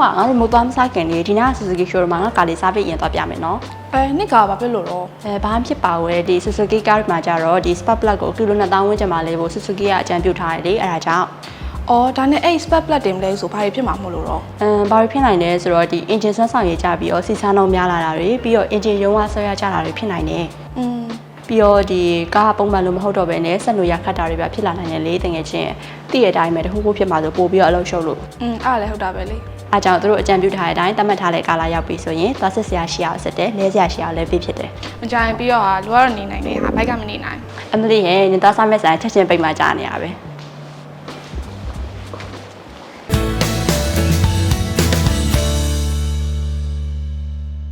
မငါတို့မသွားမစားခင်နေဒီနာဆူဇူကီရှိုးမှာငါကားလေးစားပြီးရင်သွားပြမယ်နော် အဲနှစ်ကဘာဖြစ်လို့တော့ အဲဘာမှဖြစ်ပါဝဲဒီဆူဇူကီကားမှာကြတော့ဒီ spark plug ကိုကီလို2000ဝန်းကျင်မှာလေးဖို့ဆူဇူကီကအကြံပြုထားတယ်လေအဲ့ဒါကြောင့် အော်ဒါနဲ့အဲ့ spec plug တင်မလဲဆိုဘာတွေဖြစ်မှာမဟုတ်လို့တော့ အမ်ဘာဖြစ်နိုင်လဲဆိုတော့ဒီ engine ဆွမ်းဆောင်ရကြပြီးတော့စီစားနှုန်းများလာတာတွေပြီးတော့ engine ရုံးဝဆွဲရကြတာတွေဖြစ်နိုင်တယ် อืม ပြီးတော့ဒီကားကပုံမှန်လို့မဟုတ်တော့ဘဲနဲ့ဆက်လို့ရခတ်တာတွေပဲဖြစ်လာနိုင်တယ်လေတကယ်ချင်းတည့်ရတိုင်းပဲတခုခုဖြစ်မှာဆိုပို့ပြီးတော့အလုပ်ရှုပ်လို့ อืมအဲ့ဒါလည်းဟုတ်တာပဲလေ အားကြောင့်သူတို့အကြံပြုထားတဲ့အတိုင်းတတ်မှတ်ထားတဲ့ကာလာရောက်ပြီဆိုရင်သွားစစ်စရာရှိအောင်စစ်တယ်လဲစရာရှိအောင်လဲပြဖြစ်တယ်မကြရင်ပြီးတော့ဟာလူကတော့နေနိုင်တယ်ဟာဘိုက်ကမနေနိုင်အမလီရဲ့ညသားစားမဲ့ဆိုင်ချက်ချင်းပိတ်မှကြားနေရပဲ